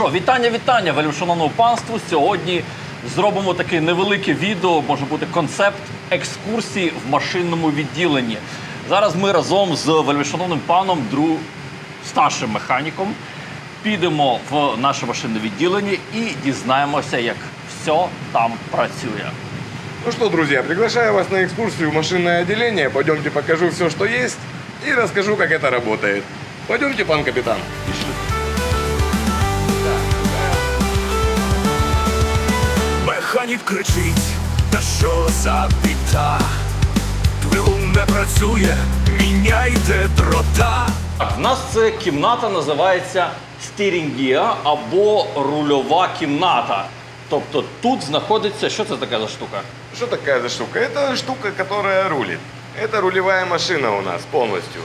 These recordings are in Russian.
що, вітання, вітання, вельмишановному панству. Сьогодні зробимо таке невелике відео, може бути концепт екскурсії в машинному відділенні. Зараз ми разом з вельмишановним паном Дру старшим механіком підемо в наше машинне відділення і дізнаємося, як все там працює. Ну что, друзья, приглашаю вас на экскурсию в машинное отделение. Пойдемте покажу все, что есть, и расскажу, как это работает. Пойдемте, пан капитан. Механік кричить, та що за біда? Двигун не працює, міняйте дрота. Так, в нас це кімната називається стірінгія або рульова кімната. Тобто тут знаходиться, що це таке за штука? Что такая за штука? Это штука, которая рулит. Это рулевая машина у нас полностью.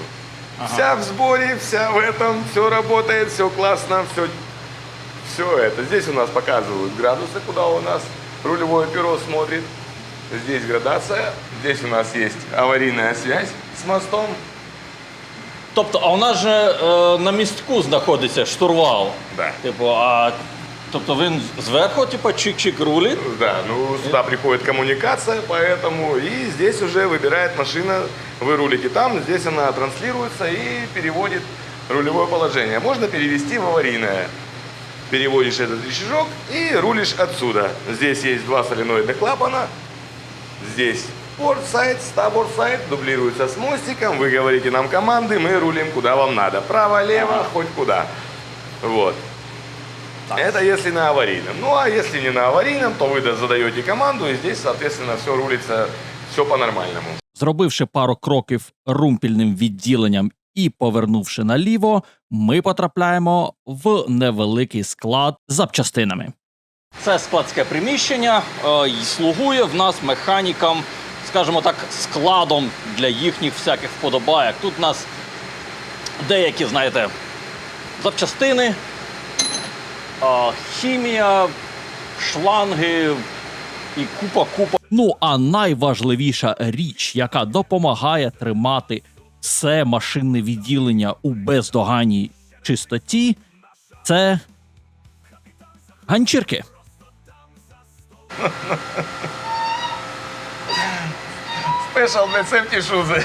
Вся в сборе, вся в этом, все работает, все классно, все, все это. Здесь у нас показывают градусы, куда у нас рулевое перо смотрит. Здесь градация, здесь у нас есть аварийная связь с мостом. Тобто, а у нас же е, на містку знаходиться штурвал. Да. Типу, а тобто він зверху, типу, чик-чик рулить. Да, ну сюда приходит коммуникация, поэтому и здесь уже выбирает машина, вы рулите там, здесь она транслируется и переводит рулевое положение. Можно перевести в аварийное Переводишь этот рычажок и рулишь отсюда. Здесь есть два соленоидных клапана. Здесь порт-сайт, стаборт-сайт, дублируется с мостиком. Вы говорите нам команды, мы рулим куда вам надо. Право, лево, хоть куда. Вот. Это если на аварийном. Ну а если не на аварийном, то вы да- задаете команду, и здесь, соответственно, все рулится, все по-нормальному. Зробивши пару кроків румпільним відділенням і повернувши наліво, ми потрапляємо в невеликий склад з запчастинами. Це складське приміщення е, і слугує в нас механікам, скажімо так, складом для їхніх всяких вподобайок. Тут у нас деякі, знаєте, запчастини, е, хімія, шланги і купа-купа. Ну а найважливіша річ, яка допомагає тримати все машинне відділення у бездоганній чистоті, це ганчірки. Спешал для сефти шузы.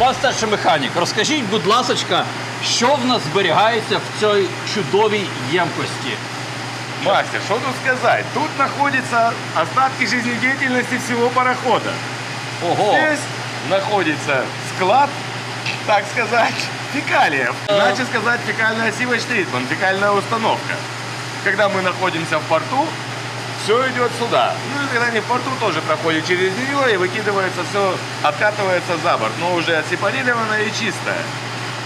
Пан старший механік, розкажіть, будь ласка, що в нас зберігається в цій чудовій ємкості? Мастер, что тут сказать? Тут находятся остатки жизнедеятельности всего парохода. Ого! Здесь находится склад, так сказать, фекалиев. Иначе сказать, фекальная сивоч тритман, фекальная установка. Когда мы находимся в порту, все идет сюда. Ну и когда не в порту, тоже проходит через нее и выкидывается все, откатывается за борт, но уже отсепарированное и чистое.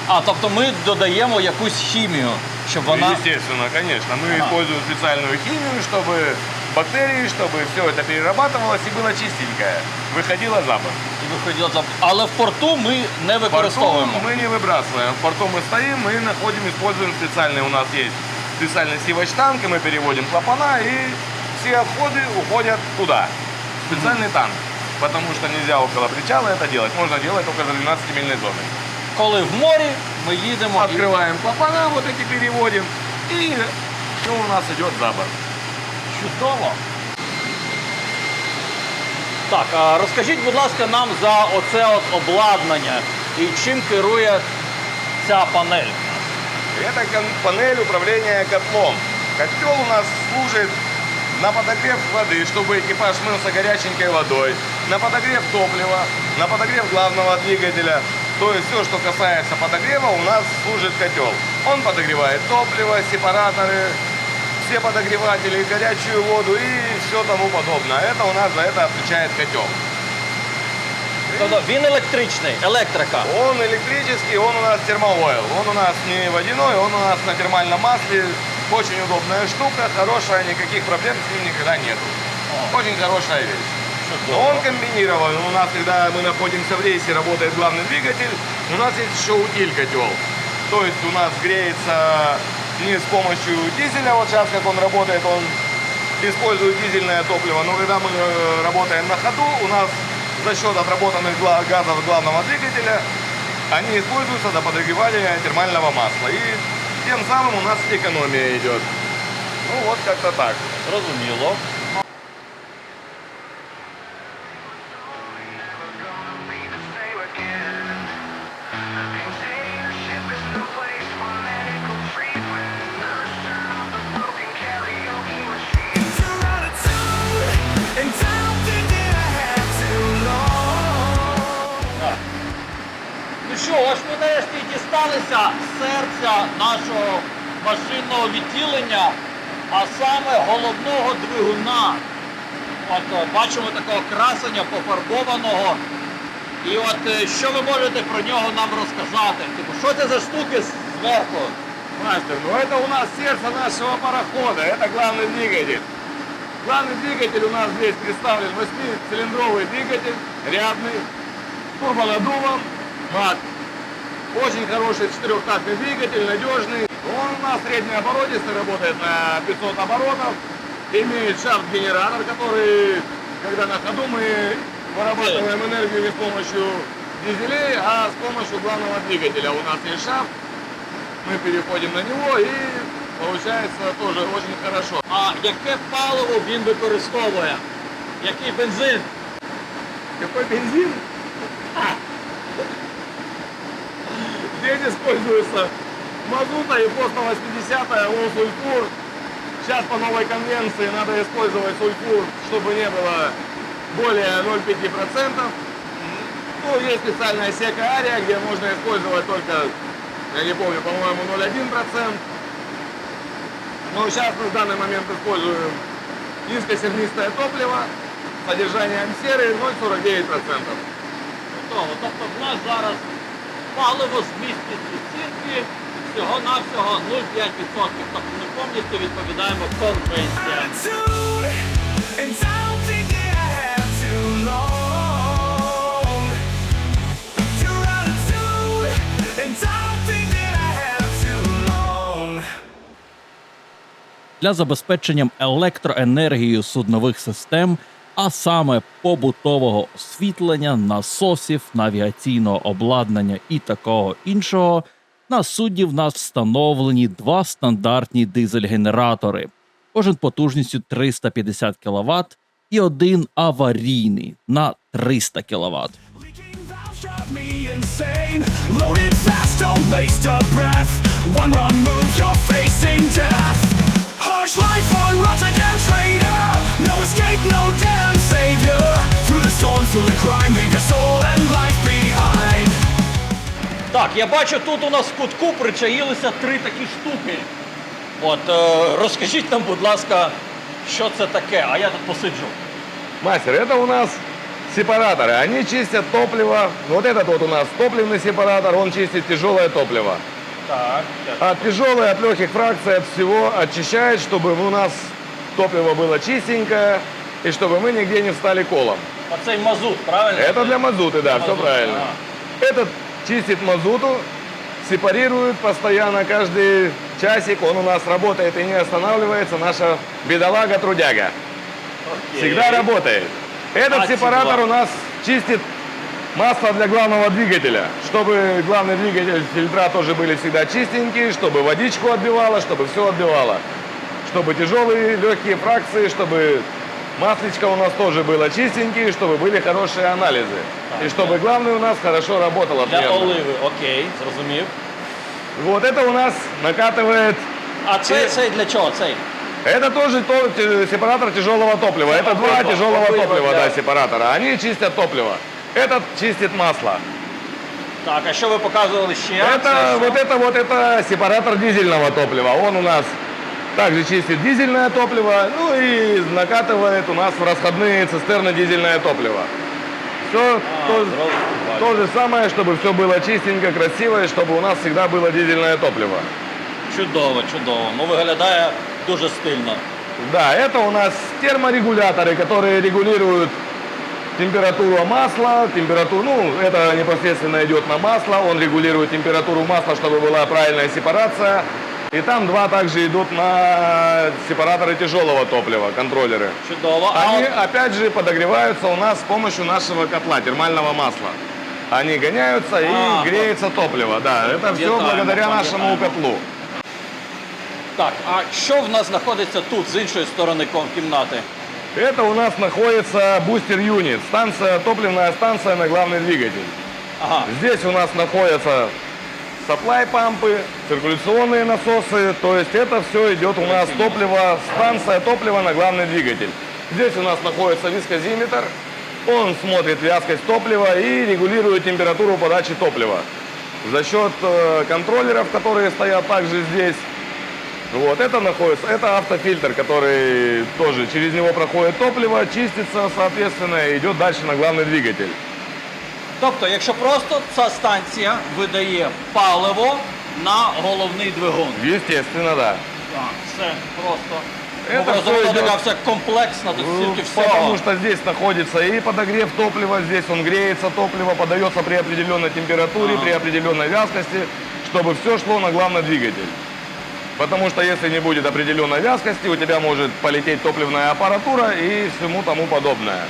А, тобто ми додаємо якусь хімію, щоб вона. Естественно, конечно. Мы используем специальную химию, чтобы бактерии, чтобы все это перерабатывалось и было чистенькое. Выходило за борт. І виходила за- Але в порту ми не В порту використовуємо. мы не выбрасываем. В порту мы стоим, мы находим, используем специальный, у нас есть специальный сивоч танк, и мы переводим клапана, и все отходы уходят туда. в Специальный танк. Потому что нельзя около причала это делать. Можно делать только за 12-мильной зоной. Коли в морі ми їдемо. і- Открываем клапана, вот эти переводим, и все у нас идет за борт. Чудово. Так, а розкажіть, будь ласка, нам за оце от обладнання і чим керує ця панель. Это кон- панель управления котлом. Котел у нас служит на подогрев воды, чтобы экипаж мылся горяченькой водой, на подогрев топлива, на подогрев главного двигателя. То есть все, что касается подогрева, у нас служит котел. Он подогревает топливо, сепараторы, все подогреватели, горячую воду и все тому подобное. Это у нас за это отвечает котел. Тобто він електричний, електрика. Он электрический, он у нас термоойл. Он у нас не водяной, он у нас на термальном масле. Очень удобная штука, хорошая, никаких проблем с ним никогда нету. Очень хорошая вещь. Но он комбинирован. У нас, когда мы находимся в рейсе, работает главный двигатель, у нас есть еще утиль котел. То есть у нас греется не с помощью дизеля. Вот сейчас, как он работает, он использует дизельное топливо. Но когда мы э, работаем на ходу, у нас за счет отработанных газов главного двигателя они используются до подогревания термального масла. И тем самым у нас экономия идет. Ну вот как-то так. Зрозуміло. нашого машинного відділення, а саме головного двигуна. От е, бачимо такого красення пофарбованого. І от е, що ви можете про нього нам розказати? Типу, що це за штуки зверху? Мастер, ну это у нас сердце нашего парохода, это главный двигатель. Главный двигатель у нас здесь представлен 8-цилиндровый двигатель, рядный, с турбонаддувом, МАТ. Очень хороший четырехтактный двигатель, надежный. Он у нас среднеоборотистый, работает на 500 оборотов. Имеет шафт-генератор, который, когда на ходу мы вырабатываем энергию не с помощью дизелей, а с помощью главного двигателя. У нас есть шафт, мы переходим на него и получается тоже очень хорошо. А яке паливо він використовує? Який бензин? Какой бензин? Здесь используется мазута и по 180 сульфур. Сейчас по новой конвенции надо использовать сульфур, чтобы не было более 0,5%. Ну, есть специальная сека ария, где можно использовать только, я не помню, по-моему, 0,1%. Но сейчас мы в данный момент используем низкосернистое топливо, содержанием серы 0,49%. Готово. Тобто в нас зараз паливо зміститься цінки всього-навсього 0,5%. Тобто ми повністю відповідаємо конкуренціям. Для забезпечення електроенергією суднових систем а саме побутового освітлення, насосів, навігаційного обладнання і такого іншого, на судні в нас встановлені два стандартні дизель-генератори, кожен потужністю 350 кВт і один аварійний на 300 кВт. Loaded fast, don't waste a breath. One wrong move, you're facing death Harsh life on Rotterdam trader. No escape, no damn savior. Through the storm, through the crime, leave your soul and life behind. Так, я бачу, тут у нас в кутку причаїлися три такі штуки. От е, розкажіть нам, будь ласка, що це таке, а я тут посиджу. Мастер, это у нас сепараторы. Они чистят топливо. Вот этот вот у нас топливный сепаратор, он чистит тяжелое топливо. Так. От тяжелой, от легких фракций, от всего очищает, чтобы у нас топливо было чистенькое и чтобы мы нигде не встали колом. Оцей мазут, правильно? Это для мазуты, да, все Мазут, правильно. Этот чистит мазуту, сепарирует постоянно, каждый часик он у нас работает и не останавливается. Наша бедолага-трудяга. Всегда работает. Этот Спасибо. сепаратор у нас чистит масло для главного двигателя, чтобы главный двигатель, фильтра тоже были всегда чистенькие, чтобы водичку отбивало, чтобы все отбивало. Чтобы тяжелые, легкие фракции, чтобы масличко у нас тоже было чистенькие, чтобы были хорошие анализы. И чтобы главный у нас хорошо работал Для отменно. оливи, окей, зрозумів. Вот это у нас накатывает А цей, цей для чого? Цей? Это тоже то- сепаратор тяжелого топлива. Это два Обидва, тяжелого обидва, топлива, да. да, сепаратора. Они чистят топливо. Этот чистит масло. Так, а що ви показували ще? Это вот это вот это сепаратор дизельного топлива. Он у нас также чистит дизельное топливо, ну и накатывает у нас в расходные цистерны дизельное топливо. Все А, то, зразу бачу. то же самое, чтобы все было чистенько, красиво, и чтобы у нас всегда было дизельное топливо. Чудово, чудово. Ну виглядає дуже стильно. Да, это у нас терморегуляторы, которые регулируют температуру масла, температуру, ну, это непосредственно идет на масло, он регулирует температуру масла, чтобы была правильная сепарация. И там два также идут на сепараторы тяжелого топлива, контроллеры. Чудово. А Они, от- опять же, подогреваются у нас с помощью нашего котла, термального масла. Они гоняются и А, греется топливо. Да, это все Пам'ятаємо, благодаря нашему пам'ятаємо. котлу. Так, а що в нас знаходиться тут, з іншої сторони ком- кімнати? Это у нас находится бустер юнит, станция, топливная станция на главный двигатель. Ага. Здесь у нас находятся supply пампы, циркуляционные насосы, то есть это все идет у нас топливо, станция топлива на главный двигатель. Здесь у нас находится вискозиметр, он смотрит вязкость топлива и регулирует температуру подачи топлива. За счет э, контроллеров, которые стоят также здесь, вот, это находится, это автофильтр, который тоже через него проходит топливо, чистится, соответственно, и идет дальше на главный двигатель. Тобто, якщо просто ця станція видає паливо на головний двигун. Естественно, да. Так, все просто. Це Образована все йде- така вся комплексна, тут стільки всього. Потому что здесь находится и подогрев топлива, здесь он греется, топливо подается при определенной температуре, Ага. при определенной вязкости, чтобы все шло на главный двигатель. Потому что если не будет определенной вязкости, у тебя может полететь топливная аппаратура и всему тому подобное.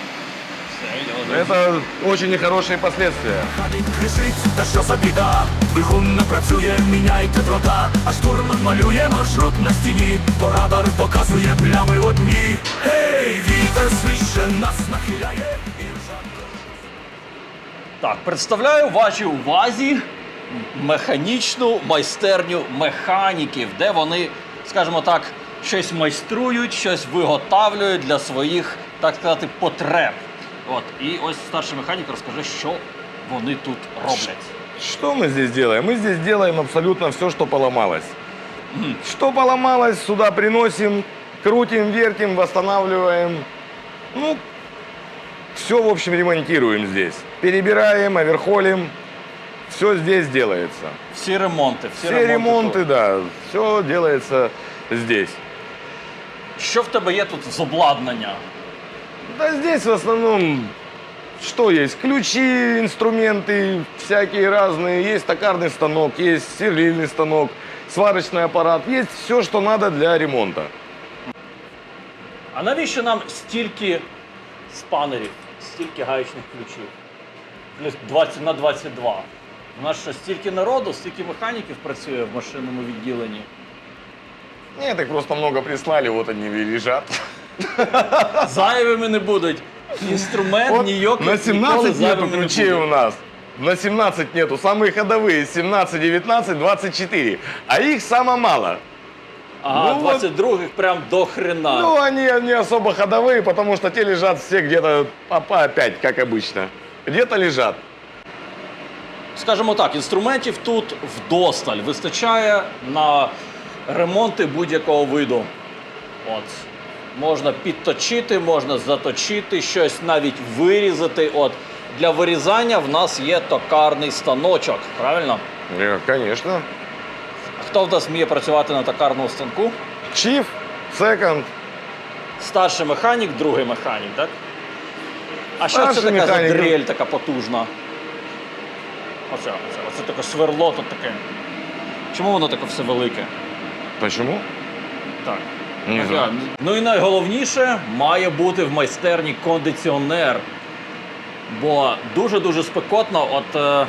Все, я Это очень нехорошие последствия. Механік кричить, та що за біда? Двигун не працює, міняйте дрота, а штурман малює маршрут на стіні, бо радар показує плями одні. Гей, вітер свіще нас нахиляє і ржа. Так, представляю вашій увазі механічну майстерню механіків, де вони, скажімо так, щось майструють, щось виготовлюють для своїх, так сказати, потреб. От, і ось старший механік розкаже, що вони тут роблять. Что мы здесь делаем? Мы здесь делаем абсолютно все, что поломалось. Что поломалось, сюда приносим, крутим, вертим, восстанавливаем. Ну, все, в общем, ремонтируем здесь. Перебираем, оверхолим. Все здесь делается. Всі ремонти, всі, Все ремонты, тут. да, все делается здесь. Що в тебе є тут з обладнання? Да здесь в основном что есть? Ключи, инструменты всякие разные. Есть токарный станок, есть сверлильный станок, сварочный аппарат. Есть все, что надо для ремонта. А навіщо нам стільки спанерів, стільки гаючних ключів? Плюс 20 на 22. У нас що, стільки народу, стільки механіків працює в машинному відділенні. Нет, их просто много прислали, вот они и лежат. Зайвими не будуть. Інструмент Вот ніякий на ніколи 17 нету зайвим не ключей у буде. нас. На 17 нету. Самые ходовые 17, 19, 24. А их само мало. Ага, Ну вот. 22-х прям до хрена. Ну, они не особо ходовые, потому что те лежат все где-то по, по 5, как обычно. Где-то лежат. Скажімо так, інструментів тут вдосталь. Вистачає на ремонти будь-якого виду. От. Можна підточити, можна заточити, щось навіть вирізати. От. Для вирізання в нас є токарний станочок, правильно? Э, Конечно. Хто в нас вміє працювати на токарному станку? Чиф, секонд. Старший механік, другий механік, так? А що це така за дрель така потужна? Оце, оце, оце таке сверло тут таке. Чому воно таке все велике? Почему? Так. Не Так, знаю. Ну і найголовніше має бути в майстерні кондиціонер. Бо дуже-дуже спекотно. От е,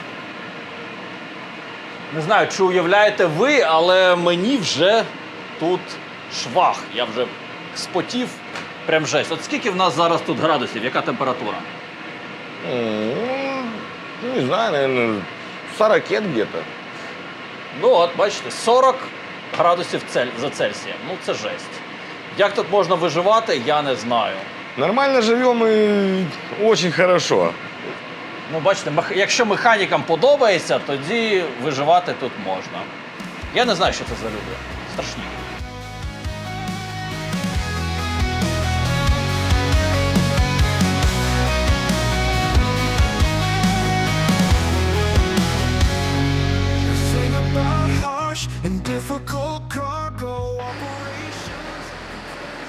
не знаю, чи уявляєте ви, але мені вже тут швах. Я вже спотів. Прям жесть. От скільки в нас зараз тут градусів? Яка температура? М, Ну, не знаю, наверное, 40 где-то. Ну от, бачите, 40 градусів цель... за Цельсієм. Ну це жесть. Як тут можна виживати, я не знаю. Нормально живем и очень хорошо. Ну, бачите, мех- якщо механікам подобається, тоді виживати тут можна. Я не знаю, що це за люди. Страшні.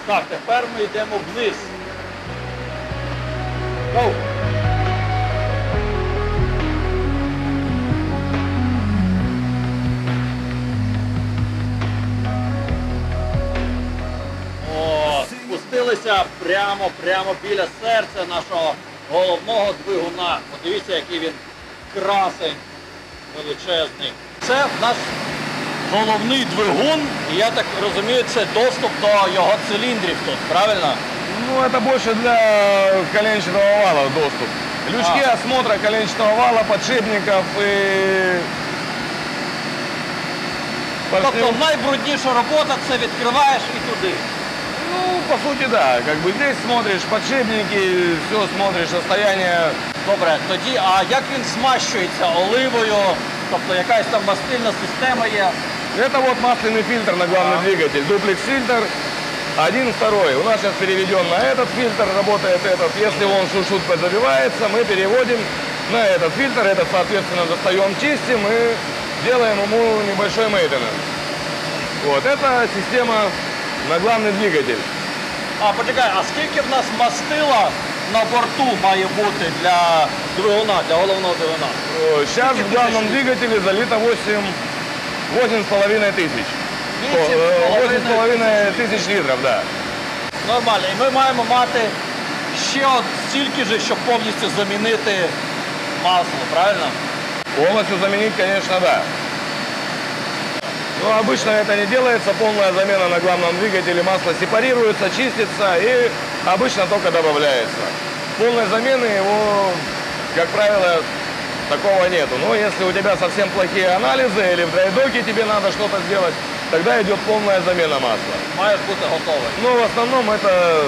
Так, тепер ми йдемо вниз. Go! Спустилися прямо-прямо біля серця нашого головного двигуна. Подивіться, який він красень величезний. Це в нас головний двигун, і я так розумію, це доступ до його циліндрів тут, правильно? Ну, это больше для коленчатого вала доступ. Лючки А. осмотра коленчатого вала, подшипников и... Тобто поршнев- найбрудніша робота це відкриваєш і туди. Ну, по сути, да. Как бы здесь смотришь подшипники, все смотришь, состояние Добре, тоді, а як він змащується оливою? Тобто якась там мастильна система є. Это вот масляный фильтр на главный А. двигатель. Дуплекс фильтр. Один, второй. У нас сейчас переведен на этот фильтр, работает этот. Если он шут забивается, мы переводим на этот фильтр. Этот, соответственно, достаем, чистим и делаем ему небольшой мейтенанс. Вот, это система на главный двигатель. А почекай, а скільки в нас мастила на борту має бути для двигуна, для головного двигуна? Э, Сейчас в главном двигателе залито 8, 8,5 тысяч. Вісім з половиною 8,5 тысяч литров, да. Нормально. І ми маємо мати ще от стільки же, щоб повністю замінити масло, правильно? Полностью заменить, конечно, да. Но обычно это не делается, полная замена на главном двигателе, масло сепарируется, чистится и обычно только добавляется. Полной замены его, как правило, такого нету. Но если у тебя совсем плохие анализы или в драйдоке тебе надо что-то сделать, тогда идет полная замена масла. Маєш бути готовий. Но в основном это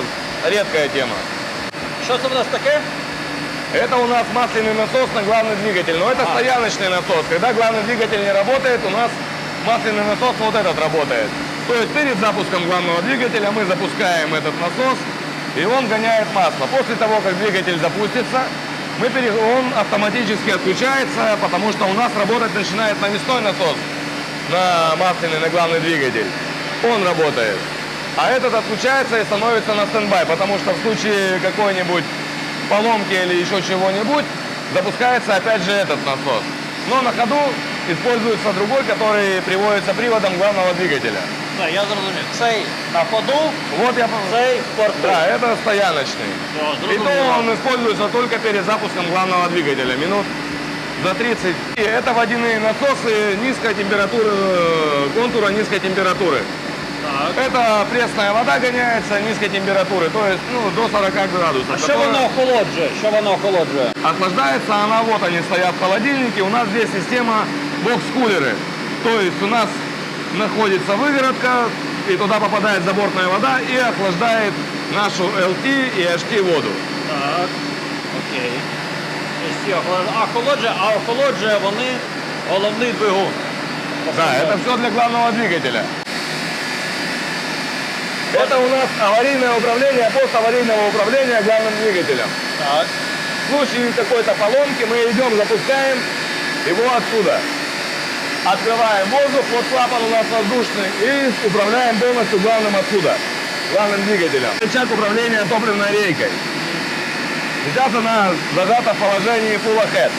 редкая тема. Що це в нас таке? Это у нас масляный насос на главный двигатель, но это А. стояночный насос. Когда главный двигатель не работает, у нас масляный насос вот этот работает. То есть перед запуском главного двигателя мы запускаем этот насос, и он гоняет масло. После того, как двигатель запустится, мы пере- он автоматически отключается, потому что у нас работать начинает навесной насос на масляный, на главный двигатель. Он работает. А этот отключается и становится на стендбай, потому что в случае какой-нибудь поломки или еще чего-нибудь, запускается опять же этот насос. Но на ходу используется другой, который приводится приводом главного двигателя. Все, я зрозумів. Цей на ходу, Вот я... цей в порту. Да, это стояночный. Все, И то зрозуміло. он используется только перед запуском главного двигателя, минут за 30. И это водяные насосы низкой температуры, э, контура низкой температуры. Так. Это пресная вода гоняется низкой температуры, то есть ну, до 40 градусов. А що которая- воно охолоджує? Що воно охолоджує? Охлаждается она, вот они стоят в холодильнике. У нас здесь система бокс-кулеры. То есть у нас находится выгородка, и туда попадает забортная вода и охлаждает нашу LT и HT воду. Так. Окей. Ось ці охолоджує. А охолоджує, а охолоджує вони головний двигун. Да, это все для главного двигателя. Это у нас аварийное управление, пост аварийного управления главным двигателем. Так. В случае какой-то поломки мы идем, запускаем его отсюда. Открываем воздух, вот клапан у нас воздушный, и управляем полностью главным отсюда, главным двигателем. Рычаг управления топливной рейкой. Сейчас она зажата в положении full ahead.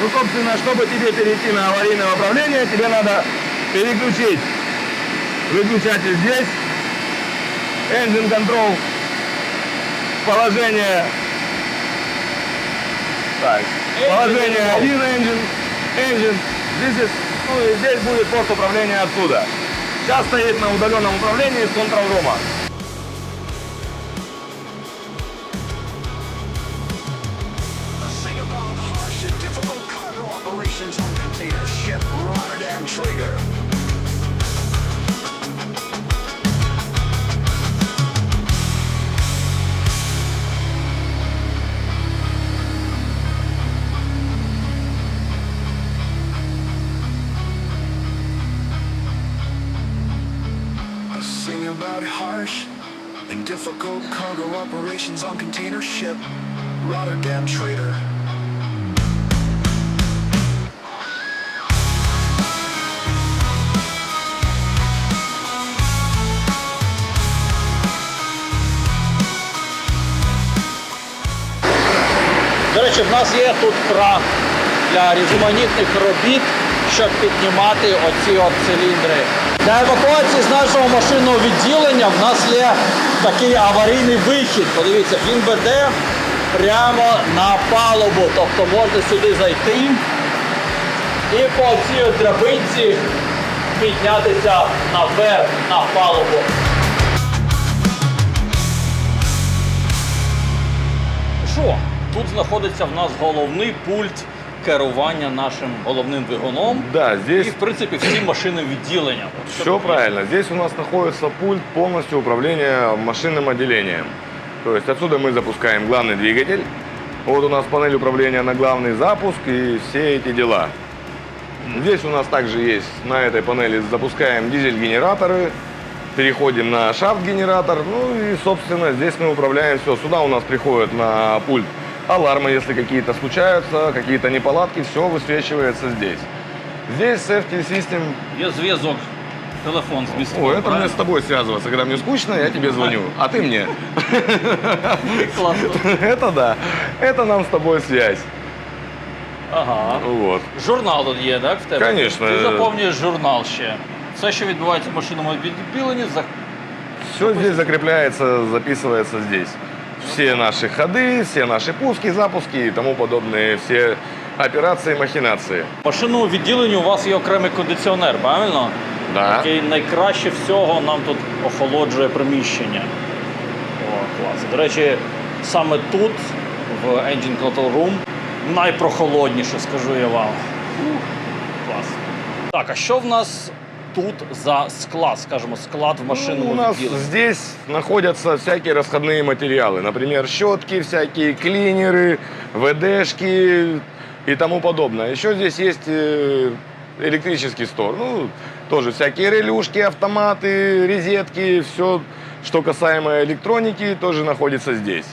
Ну, собственно, чтобы тебе перейти на аварийное управление, тебе надо переключить выключатель здесь, engine control, положение, так, положение один engine, engine, здесь, есть, ну, и здесь будет порт управления отсюда. Сейчас стоит на удаленном управлении с контрол-рума. about harsh and difficult cargo operations on container ship Rotterdam Trader. До речі, в нас є тут кран для різноманітних робіт Щоб піднімати оці от циліндри. Для евакуації з нашого машинного відділення в нас є такий аварійний вихід. Подивіться, він веде прямо на палубу. Тобто можна сюди зайти і по цій драбинці піднятися наверх на палубу. Що? Тут знаходиться в нас головний пульт керування нашим головним двигуном. Да, І, здесь в принципі, всім машинним відділенням. От що все тут є? правильно. Здесь у нас находится пульт полностью управления машинным отделением. То есть отсюда мы запускаем главный двигатель. Вот у нас панель управления на главный запуск и все эти дела. Здесь у нас также есть на этой панели запускаем дизель-генераторы, переходим на шафт-генератор, ну и, собственно, здесь мы управляем все. Сюда у нас приходят на пульт алармы, если какие-то случаются, какие-то неполадки, все высвечивается здесь. Здесь safety system Є зв'язок, телефон з міським. О, это мне правильно? с тобой связываться. Когда мне скучно, я тебе звоню, а ты мне. Класно. Это да. Это нам с тобой связь. Ага. Вот. Журнал тут є, так? В тебе? Конечно. Ти заповнюєш журнал ще. Все, що відбувається в машинному відділенні, за... Все здесь закрепляется, записывается здесь. Все наши ходы, все наши пуски, запуски и тому подобные, все операции, махинации. в машинному відділенні у вас є окремий кондиціонер, правильно? Да. Який найкраще всього нам тут охолоджує приміщення. О, клас. До речі, саме тут, в Engine Control Room, найпрохолодніше, скажу я вам. Ух, клас. Так, а що в нас тут за склад, скажімо, склад в Ну, машинному у нас відділенні? здесь находятся всякие расходные материалы. Например, щетки, всякие клинеры, ВДшки и тому подобное. Еще здесь есть э, электрический стор. Ну, тоже всякие релюшки, автоматы, розетки, все, что касаемо электроники, тоже находится здесь.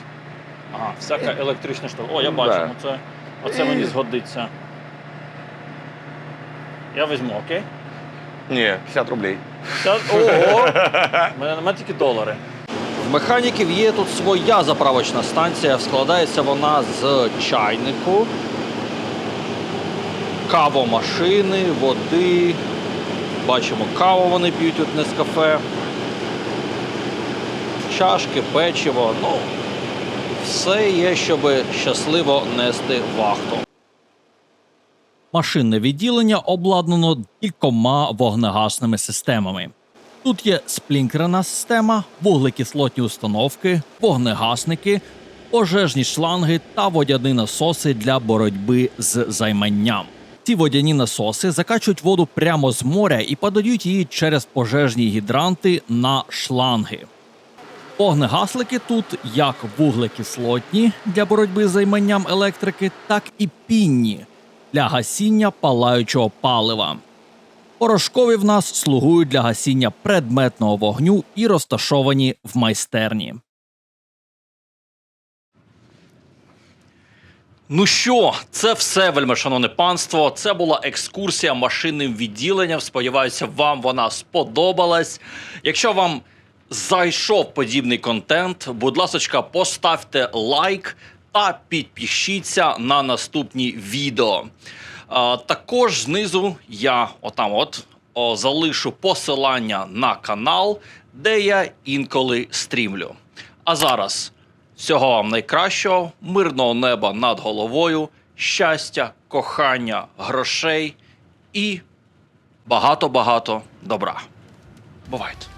Ага, всяка електрична штука. О, я Да. бачу, оце, оце І- мені згодиться. Я візьму, окей? Не, 50 рублей. Та- Ого! У мене немає тільки долари. В механіків є тут своя заправочна станція. Складається вона з чайнику, кавомашини, води. Бачимо, каву вони п'ють тут не з кафе. Чашки, печиво. Ну, все є, щоб щасливо нести вахту. Машинне відділення обладнано кількома вогнегасними системами. Тут є сплінкерна система, вуглекислотні установки, вогнегасники, пожежні шланги та водяні насоси для боротьби з займанням. Ці водяні насоси закачують воду прямо з моря і подають її через пожежні гідранти на шланги. Вогнегаслики тут як вуглекислотні для боротьби з займанням електрики, так і пінні для гасіння палаючого палива. Порошкові в нас слугують для гасіння предметного вогню і розташовані в майстерні. Ну що, це все, вельмишановне панство. Це була екскурсія машинним відділенням. Сподіваюся, вам вона сподобалась. Якщо вам зайшов подібний контент, будь ласка, поставте лайк та підпишіться на наступні відео. Також знизу я отам от залишу посилання на канал, де я інколи стрімлю. А зараз всього вам найкращого, мирного неба над головою, щастя, кохання, грошей і багато-багато добра. Бувайте!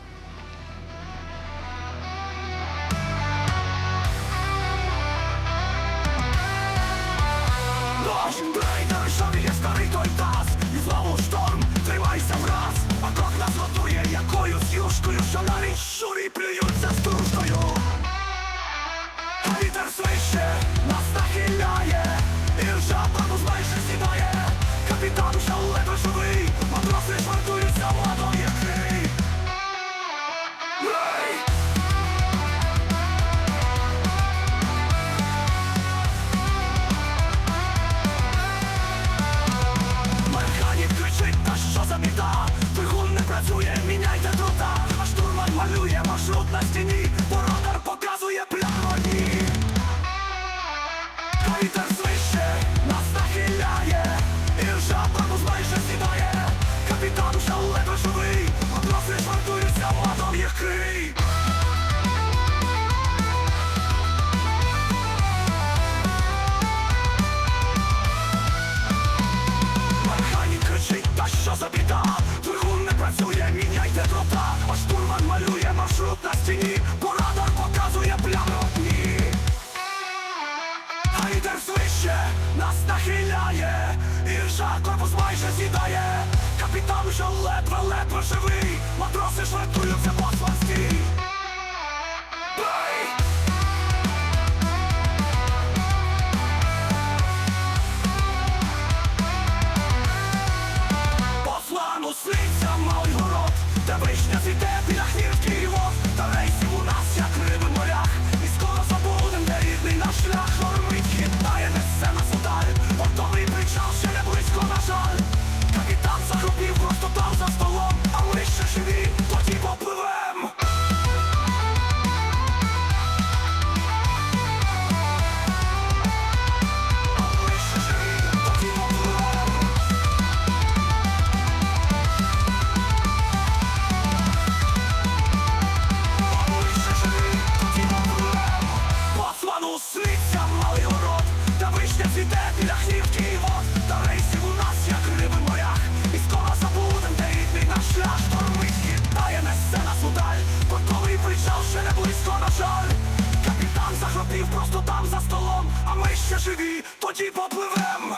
Наш трейдер, що є старий той таз І знову шторм, тримайся враз А крок нас готує якоюсь юшкою Що навіть щурі плюються стружкою А вітер свище, нас нахиляє осідає, капітан вже ледве-ледве живий, матроси жартуються по сласті. Бей! ще живі, тоді попливем.